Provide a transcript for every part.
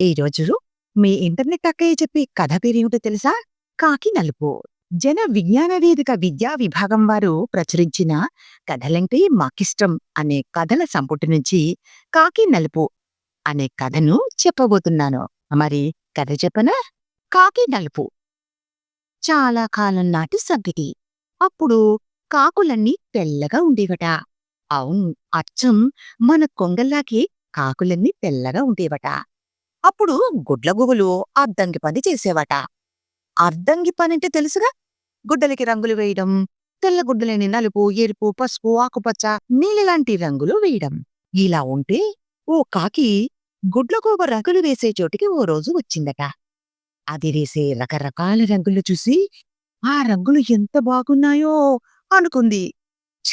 ఈరోజు మీ ఇంటర్నెట్ అక్కయ్య చెప్పే కథ పేరేమిటో తెలుసా? కాకి నలుపు. జన విజ్ఞాన వేదిక విద్యా విభాగం వారు ప్రచురించిన కథలంటే మాకిష్టం అనే కథల సంపుటి నుంచి కాకి నలుపు అనే కథను చెప్పబోతున్నాను. మరి కథ చెప్పనా? కాకి నలుపు. చాలా కాలం నాటి సంగతి. అప్పుడు కాకులన్నీ తెల్లగా ఉండేవట. అవును అచ్చం మన కొంగల్లాకి కాకులన్నీ తెల్లగా ఉండేవట. అప్పుడు గుడ్లగూగులు అద్దంకి పని చేసేవట. అర్ధంగి పనంటే తెలుసుగా? గుడ్డలకి రంగులు వేయడం తెల్లగుడ్డలని నలుపు ఎరుపు పసుపు ఆకుపచ్చ నీలిలాంటి రంగులు వేయడం. ఇలా ఉంటే ఓ కాకి గుడ్లగూబ రంగులు వేసే చోటికి ఓ రోజు వచ్చిందట. అది వేసే రకరకాల రంగులు చూసి ఆ రంగులు ఎంత బాగున్నాయో! అనుకుంది. ఛ!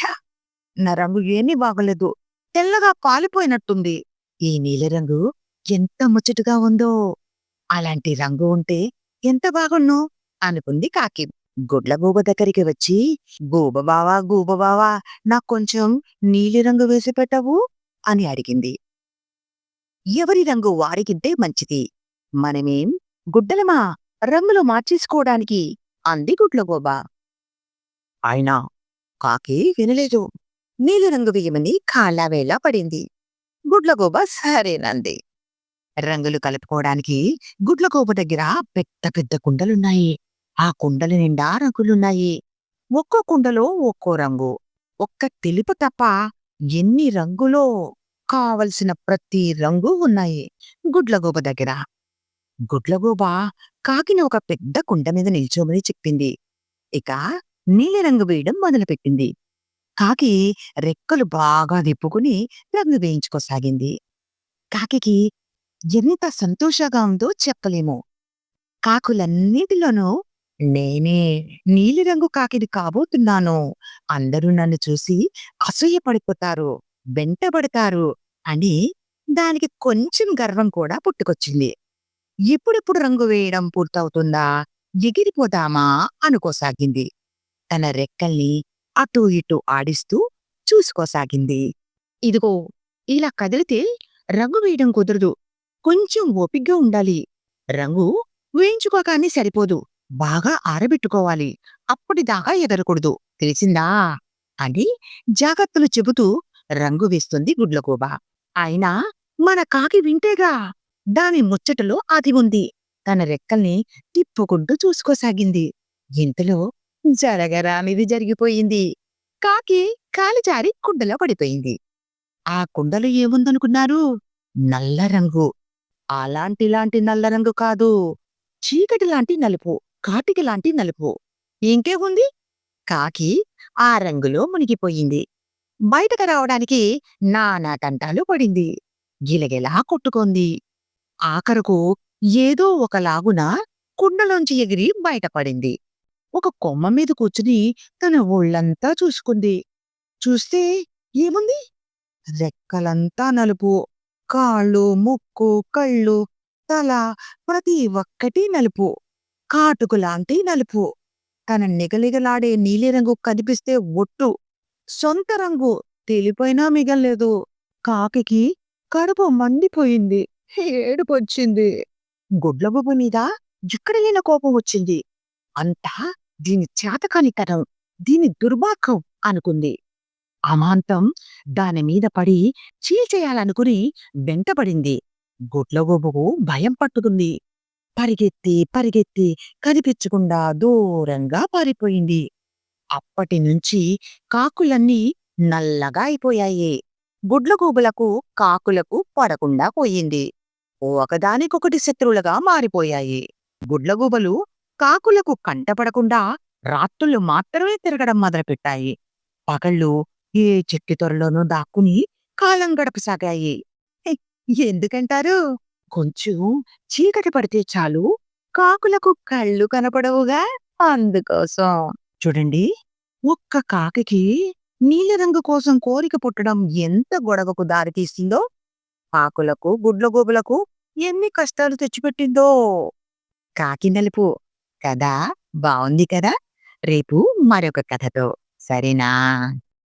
నా రంగు ఏమీ బాగలేదు. తెల్లగా కాలిపోయినట్టుంది. ఈ నీలిరంగు ఎంత ముచ్చటగా ఉందో. అలాంటి రంగు ఉంటే ఎంత బాగున్ను అనుకుంది కాకి. గుడ్లగూబ దగ్గరికి వచ్చి గూబబావా గూబబావా నాకు కొంచెం నీలిరంగు వేసి పెట్టవు? అని అడిగింది. ఎవరి రంగు వారికింటే మంచిది. మనమేం గుడ్డలమా? రంగులు మార్చేసుకోవడానికి అంది గుడ్లగూబ అయినా కాకి వినలేదు. నీలిరంగు వేయమని కాళ్ళావేళ పడింది. గుడ్లగూబ సరేనంది. రంగులు కలుపుకోవడానికి గుడ్లగూబ దగ్గర పెద్ద పెద్ద కుండలున్నాయి. ఆ కుండల నిండా రంగులున్నాయి. ఒక్కో కుండలో ఒక్కో రంగు ఒక్క తెలుపు తప్ప ఎన్ని రంగులో కావలసిన ప్రతి రంగు ఉన్నాయి? గుడ్లగూబ దగ్గర. గుడ్లగూబ కాకిని ఒక పెద్ద కుండ మీద నిల్చోమని చెప్పింది. ఇక నీలిరంగు వేయడం మొదలుపెట్టింది. కాకి రెక్కలు బాగా తిప్పుకుని రంగు వేయించుకోసాగింది. కాకి ఎంత సంతోషంగా ఉందో చెప్పలేము. కాకులన్నిటిలోనూ నేనే నీలిరంగు కాకిని కాబోతున్నాను. అందరూ నన్ను చూసి అసూయపడిపోతారు వెంటబడతారు అని దానికి కొంచెం గర్వం కూడా పుట్టుకొచ్చింది. ఎప్పుడెప్పుడు రంగు వేయడం పూర్తవుతుందా ఎగిరిపోదామా అనుకోసాగింది. తన రెక్కల్ని అటూ ఇటూ ఆడిస్తూ చూసుకోసాగింది. ఇదిగో ఇలా కదిలితే రంగు వేయడం కుదరదు. కొంచెం ఓపిగ్గా ఉండాలి. రంగు వేయించుకోగానే సరిపోదు. బాగా ఆరబెట్టుకోవాలి. అప్పటిదాకా ఎదరకూడదు తెలిసిందా? అని జాగ్రత్తలు చెబుతూ రంగు వేస్తుంది గుడ్లగూబ అయినా మన కాకి వింటేగా దాని ముచ్చటలో అది ఉంది. తన రెక్కల్ని తిప్పుకుంటూ చూసుకోసాగింది. ఇంతలో జరగరానిది జరిగిపోయింది. కాకి కాలిచారి కుండలో పడిపోయింది. ఆ కుండలో ఏముందనుకున్నారు? నల్ల రంగు. అలాంటిలాంటి నల్ల రంగు కాదు. చీకటి లాంటి నలుపు కాటికి లాంటి నలుపు. ఇంకే ఉంది? కాకి ఆ రంగులో మునిగిపోయింది. బయటకు రావడానికి నానా తంటాలు పడింది. గిలగిలా కొట్టుకుంది. ఆఖరకు ఏదో ఒకలాగున కుండలోంచి ఎగిరి బయటపడింది. ఒక కొమ్మ మీద కూర్చుని తన ఒళ్ళంతా చూసుకుంది. చూస్తే ఏముంది? రెక్కలంతా నలుపు. కాళ్ళు ముక్కు కళ్ళు తల ప్రతి ఒక్కటి నలుపు. కాటుకులాంటి నలుపు. తన నిగలిగలాడే నీలిరంగు కనిపిస్తే ఒట్టు. సొంత రంగు తెలిపోయినా మిగల్లేదు. కాకి కడుపు మండిపోయింది. ఏడుపొచ్చింది. గుడ్లబొబ్బు మీద ఎక్కడలేన కోపం వచ్చింది. అంతా దీని చేతకానితనం దీని దుర్మార్గం అనుకుంది. అమాంతం దానిమీద పడి చీల్చేయాలనుకుని వెంటబడింది. గుడ్లగోబుకు భయం పట్టుకుంది. పరిగెత్తి పరిగెత్తి కనిపించకుండా దూరంగా పారిపోయింది. అప్పటినుంచి కాకులన్నీ నల్లగా అయిపోయాయి. గుడ్లగూబులకు కాకులకు పడకుండా పోయింది. ఒకదానికొకటి శత్రువులుగా మారిపోయాయి. గుడ్లగూబలు కాకులకు కంటపడకుండా రాత్రులు మాత్రమే తిరగడం మొదలుపెట్టాయి. పగళ్ళు ఏ చెట్టు త్వరలోనూ దాక్కుని కాలం గడపసాగాయి. ఎందుకంటారు? కొంచెం చీకటి పడితే చాలు కాకులకు కళ్ళు కనపడవుగా అందుకోసం. చూడండి ఒక్క కాకి నీలిరంగు కోసం కోరిక పుట్టడం ఎంత గొడవకు దారితీసిందో కాకులకు గుడ్లగూబలకు ఎన్ని కష్టాలు తెచ్చిపెట్టిందో. కాకి నలుపు కదా? బావుంది కదా? రేపు మరొక కథతో. సరేనా?